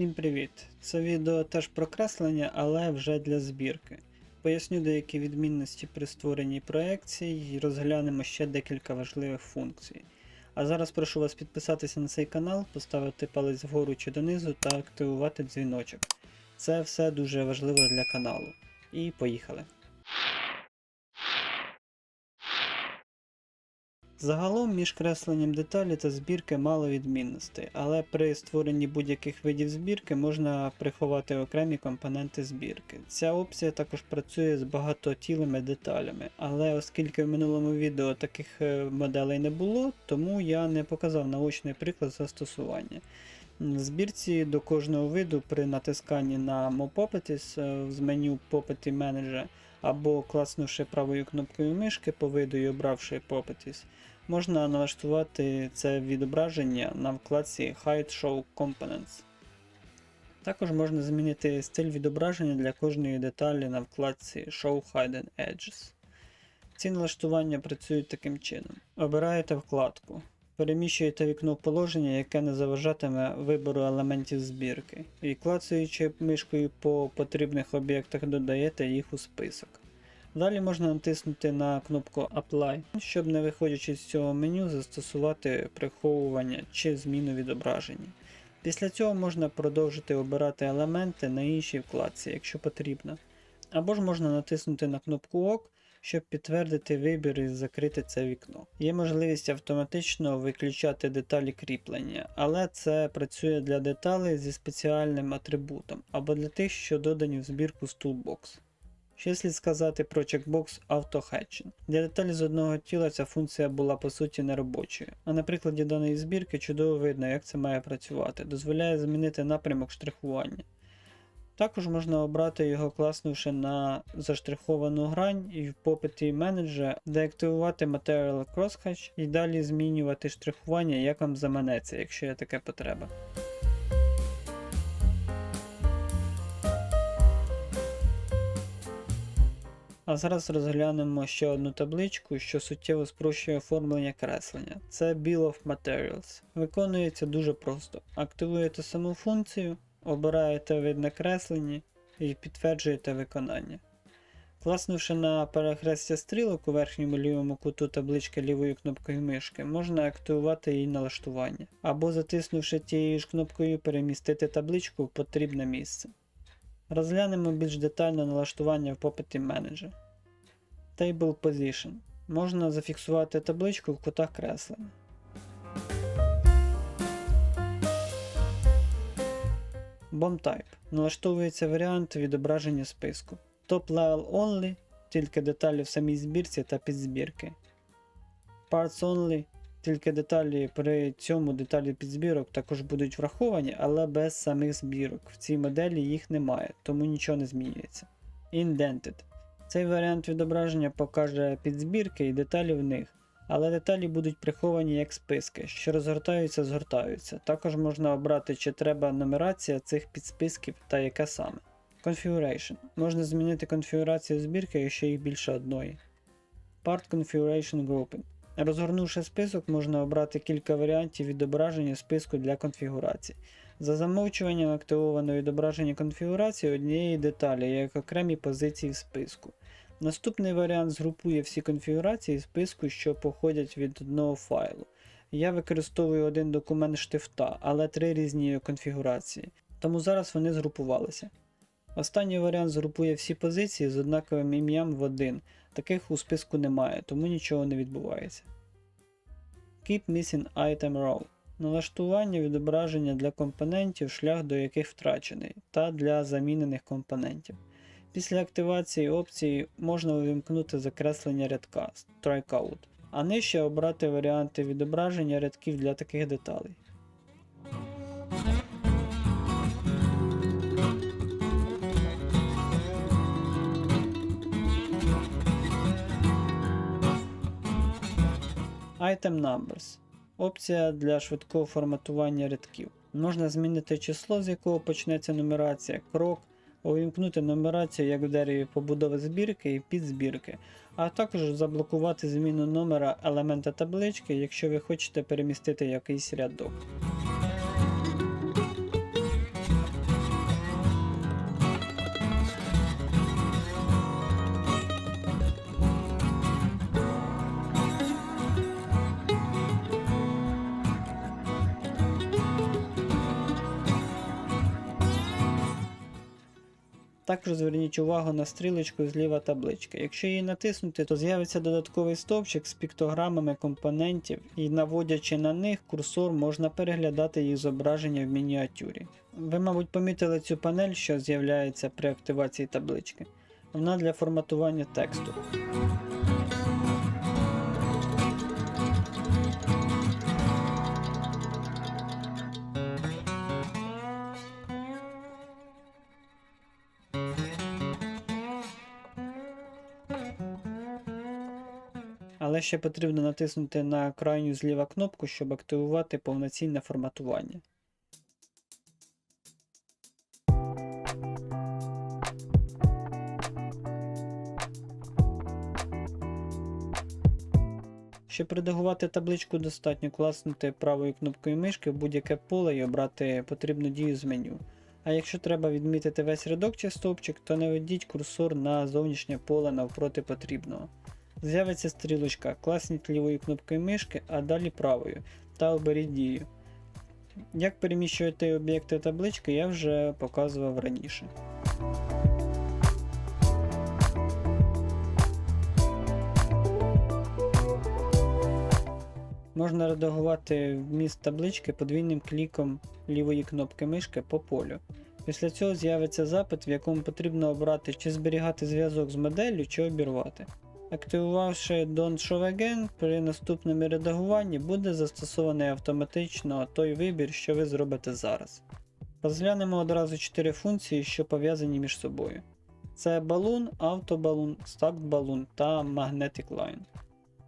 Всім привіт! Це відео теж про креслення, але вже для збірки. Поясню деякі відмінності при створенні проекцій і розглянемо ще декілька важливих функцій. А зараз прошу вас підписатися на цей канал, поставити палець вгору чи донизу та активувати дзвіночок. Це все дуже важливо для каналу. І поїхали! Загалом між кресленням деталі та збірки мало відмінностей, але при створенні будь-яких видів збірки можна приховати окремі компоненти збірки. Ця опція також працює з багатотілими деталями, але оскільки в минулому відео таких е, моделей не було, тому я не показав наочний приклад застосування. В збірці до кожного виду при натисканні на Properties е, з меню Property Manager або класнувши правою кнопкою мишки по виду і обравши Properties, можна налаштувати це відображення на вкладці Hide Show Components. Також можна змінити стиль відображення для кожної деталі на вкладці Show Hidden Edges. Ці налаштування працюють таким чином. Обираєте вкладку. Переміщуєте вікно положення, яке не заважатиме вибору елементів збірки, і клацаючи мишкою по потрібних об'єктах додаєте їх у список. Далі можна натиснути на кнопку Apply, щоб не виходячи з цього меню, застосувати приховування чи зміну відображення. Після цього можна продовжити обирати елементи на іншій вкладці, якщо потрібно. Або ж можна натиснути на кнопку ОК, щоб підтвердити вибір і закрити це вікно. Є можливість автоматично виключати деталі кріплення, але це працює для деталей зі спеціальним атрибутом або для тих, що додані в збірку Toolbox. Ще слід сказати про чекбокс AutoHatching. Для деталі з одного тіла ця функція була по суті неробочою, а на прикладі даної збірки чудово видно, як це має працювати, дозволяє змінити напрямок штрихування. Також можна обрати його класнувши на заштриховану грань і в попиті менеджера деактивувати Material Crosshatch і далі змінювати штрихування, як вам заманеться, якщо є така потреба. А зараз розглянемо ще одну табличку, що суттєво спрощує оформлення креслення. Це Bill of Materials. Виконується дуже просто. Активуєте саму функцію, обираєте вид на кресленні і підтверджуєте виконання. Класнувши на перехрестя стрілок у верхньому лівому куту таблички лівою кнопкою мишки, можна активувати її налаштування, або затиснувши тією ж кнопкою перемістити табличку в потрібне місце. Розглянемо більш детально налаштування в попиті менеджер. Table Position. Можна зафіксувати табличку в кутах креслення. Bomb Type. Налаштовується варіант відображення списку. Top Level Only тільки деталі в самій збірці та підзбірки. Parts Only тільки деталі при цьому деталі підзбірок також будуть враховані, але без самих збірок. В цій моделі їх немає, тому нічого не змінюється. Indented. Цей варіант відображення покаже підзбірки і деталі в них, але деталі будуть приховані як списки, що розгортаються, згортаються. Також можна обрати, чи треба нумерація цих підсписків та яка саме. Configuration. Можна змінити конфігурацію збірки, якщо їх більше одної. Part Configuration Grouping. Розгорнувши список, можна обрати кілька варіантів відображення списку для конфігурації. За замовчуванням активовано відображення конфігурації однієї деталі як окремі позиції в списку. Наступний варіант згрупує всі конфігурації списку, що походять від одного файлу. Я використовую один документ штифта, але три різні конфігурації, тому зараз вони згрупувалися. Останній варіант згрупує всі позиції з однаковим ім'ям в один. Таких у списку немає, тому нічого не відбувається. Keep Missing Item Row. Налаштування відображення для компонентів, шлях до яких втрачений, та для замінених компонентів. Після активації опції можна увімкнути закреслення рядка Strikeout, а нижче обрати варіанти відображення рядків для таких деталей. Item Numbers опція для швидкого форматування рядків. Можна змінити число, з якого почнеться нумерація, крок, увімкнути нумерацію як в дереві побудови збірки і підзбірки, а також заблокувати зміну номера елемента таблички, якщо ви хочете перемістити якийсь рядок. Також зверніть увагу на стрілочку зліва таблички. Якщо її натиснути, то з'явиться додатковий стовпчик з піктограмами компонентів, і наводячи на них курсор, можна переглядати їх зображення в мініатюрі. Ви, мабуть, помітили цю панель, що з'являється при активації таблички. Вона для форматування тексту. Але ще потрібно натиснути на крайню зліва кнопку, щоб активувати повноцінне форматування. Щоб редагувати табличку, достатньо класнути правою кнопкою мишки в будь-яке поле і обрати потрібну дію з меню. А якщо треба відмітити весь рядок чи стовпчик, то наведіть курсор на зовнішнє поле навпроти потрібного. З'явиться стрілочка, класніть лівою кнопкою мишки, а далі правою та оберіть дію. Як переміщувати об'єкти таблички, я вже показував раніше. Можна редагувати вміст таблички подвійним кліком лівої кнопки мишки по полю. Після цього з'явиться запит, в якому потрібно обрати чи зберігати зв'язок з моделлю, чи обірвати. Активувавши Don't Show Again, при наступному редагуванні буде застосований автоматично той вибір, що ви зробите зараз. Розглянемо одразу 4 функції, що пов'язані між собою. Це Balloon, AutoBalloon, Stacked Balloon та Magnetic Line.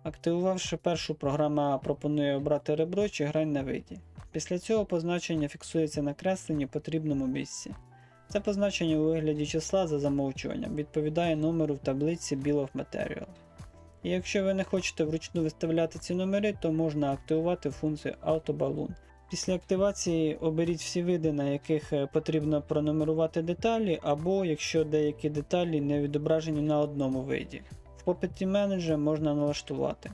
Активувавши першу, програма пропонує обрати ребро чи грань на виді. Після цього позначення фіксується на кресленні потрібному місці. Це позначення у вигляді числа за замовчуванням відповідає номеру в таблиці Bill of Material. І якщо ви не хочете вручну виставляти ці номери, то можна активувати функцію AutoBalloon. Після активації оберіть всі види, на яких е, потрібно пронумерувати деталі, або якщо деякі деталі не відображені на одному виді. В Property Manager можна налаштувати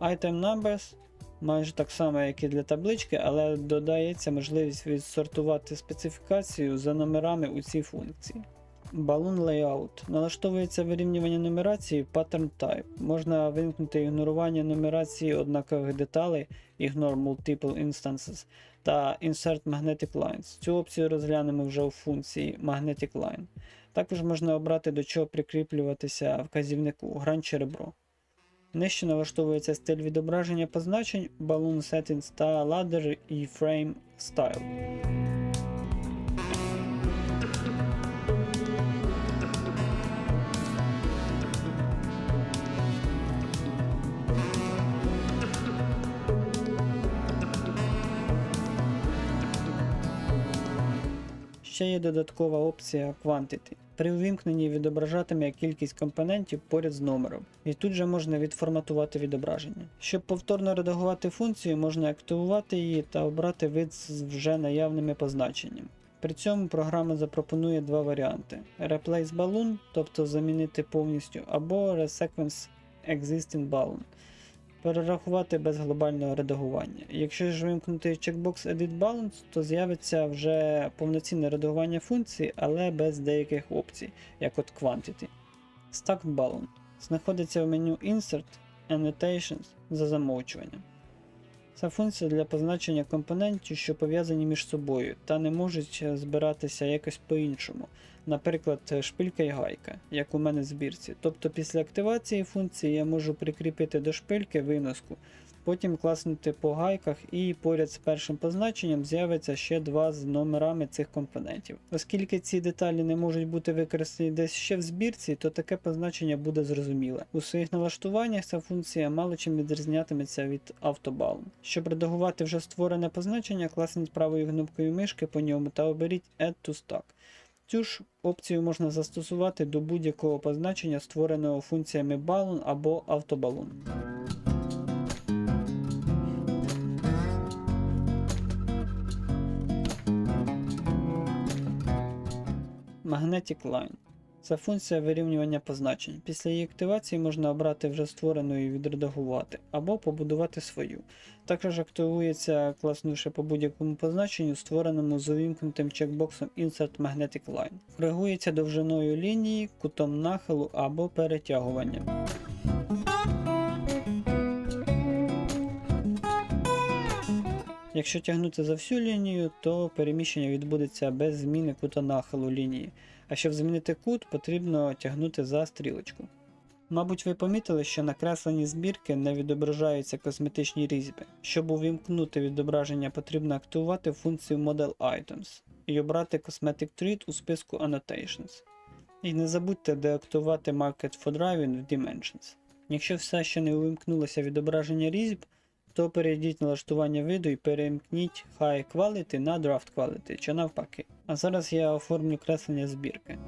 Item Numbers, майже так само, як і для таблички, але додається можливість відсортувати специфікацію за номерами у цій функції. Balloon Layout налаштовується вирівнювання нумерації Pattern Type. Можна вимкнути ігнорування нумерації однакових деталей Ignore Multiple Instances та Insert Magnetic Lines. Цю опцію розглянемо вже у функції Magnetic Line. Також можна обрати до чого прикріплюватися вказівнику грань ребро. Нижче налаштовується стиль відображення позначень, Balloon Settings та Ladder і Frame Style. Ще є додаткова опція Quantity. При увімкненні відображатиме кількість компонентів поряд з номером, і тут же можна відформатувати відображення. Щоб повторно редагувати функцію, можна активувати її та обрати вид з вже наявними позначеннями. При цьому програма запропонує два варіанти: Replace Balloon, тобто замінити повністю, або Resequence Existing Balloon. Перерахувати без глобального редагування. Якщо ж вимкнути чекбокс Edit Balance, то з'явиться вже повноцінне редагування функції, але без деяких опцій, як от Quantity. Stacked Balance знаходиться в меню Insert Annotations за замовчуванням. Це функція для позначення компонентів, що пов'язані між собою, та не можуть збиратися якось по-іншому, наприклад, шпилька і гайка, як у мене в збірці. Тобто після активації функції я можу прикріпити до шпильки виноску, потім класнути по гайках і поряд з першим позначенням з'явиться ще два з номерами цих компонентів. Оскільки ці деталі не можуть бути використані десь ще в збірці, то таке позначення буде зрозуміле. У своїх налаштуваннях ця функція мало чим відрізнятиметься від автобалу. Щоб редагувати вже створене позначення, класніть правою кнопкою мишки по ньому та оберіть Add to Stack. Цю ж опцію можна застосувати до будь-якого позначення, створеного функціями Balloon або AutoBalloon. Magnetic Line Це функція вирівнювання позначень. Після її активації можна обрати вже створену і відредагувати, або побудувати свою. Також активується класнуше по будь-якому позначенню, створеному з увімкнутим чекбоксом Insert Magnetic Line. Коригується довжиною лінії, кутом нахилу або перетягуванням. Якщо тягнути за всю лінію, то переміщення відбудеться без зміни кута нахилу лінії, а щоб змінити кут, потрібно тягнути за стрілочку. Мабуть, ви помітили, що на кресленні збірки не відображаються косметичні різьби. Щоб увімкнути відображення, потрібно активувати функцію Model Items і обрати Cosmetic Treat у списку Annotations. І не забудьте деактивувати Market for Driving в Dimensions. Якщо все ще не увімкнулося відображення різьб, то перейдіть налаштування виду і перемкніть High Quality на Draft Quality чи навпаки. А зараз я оформлю креслення збірки.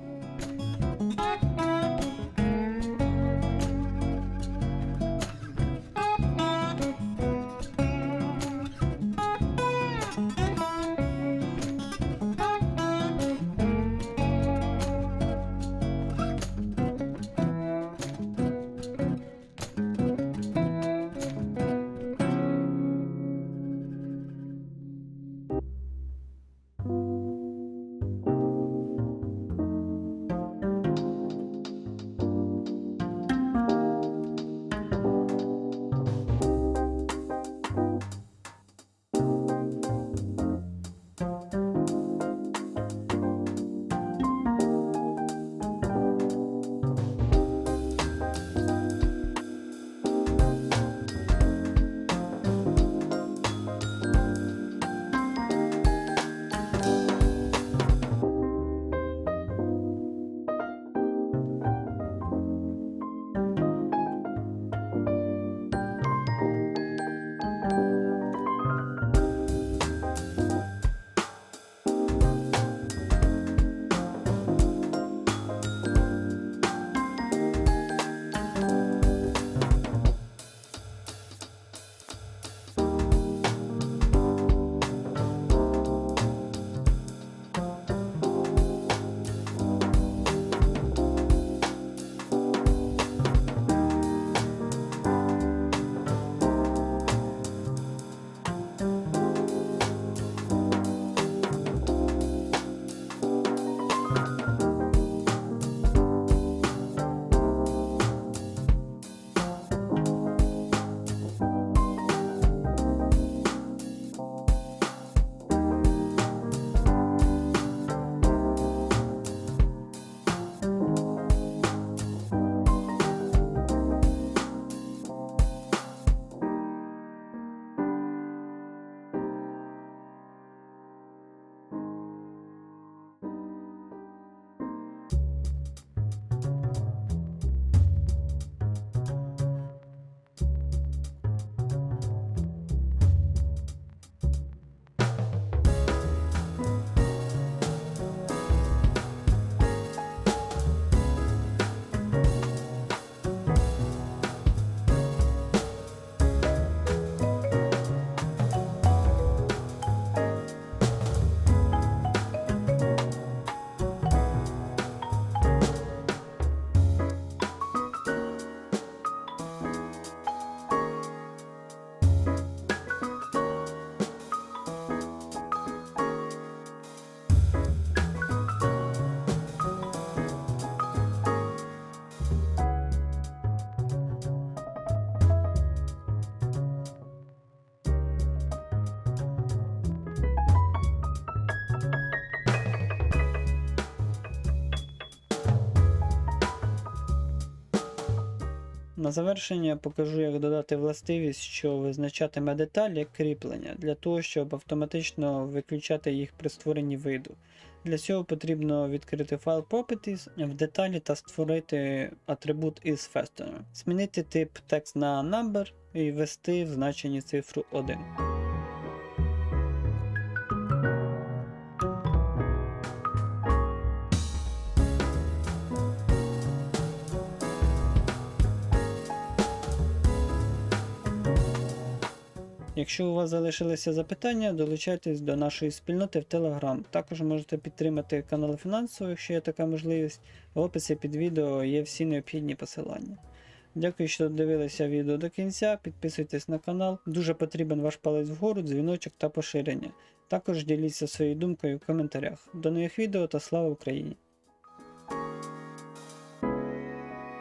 На завершення покажу, як додати властивість, що визначатиме деталь як кріплення, для того, щоб автоматично виключати їх при створенні виду. Для цього потрібно відкрити файл Properties в деталі та створити атрибут із Fastener. Змінити тип текст на number і ввести в значенні цифру 1. Якщо у вас залишилися запитання, долучайтесь до нашої спільноти в Telegram. Також можете підтримати канал фінансово, якщо є така можливість. В описі під відео є всі необхідні посилання. Дякую, що дивилися відео до кінця. Підписуйтесь на канал. Дуже потрібен ваш палець вгору, дзвіночок та поширення. Також діліться своєю думкою в коментарях. До нових відео та слава Україні!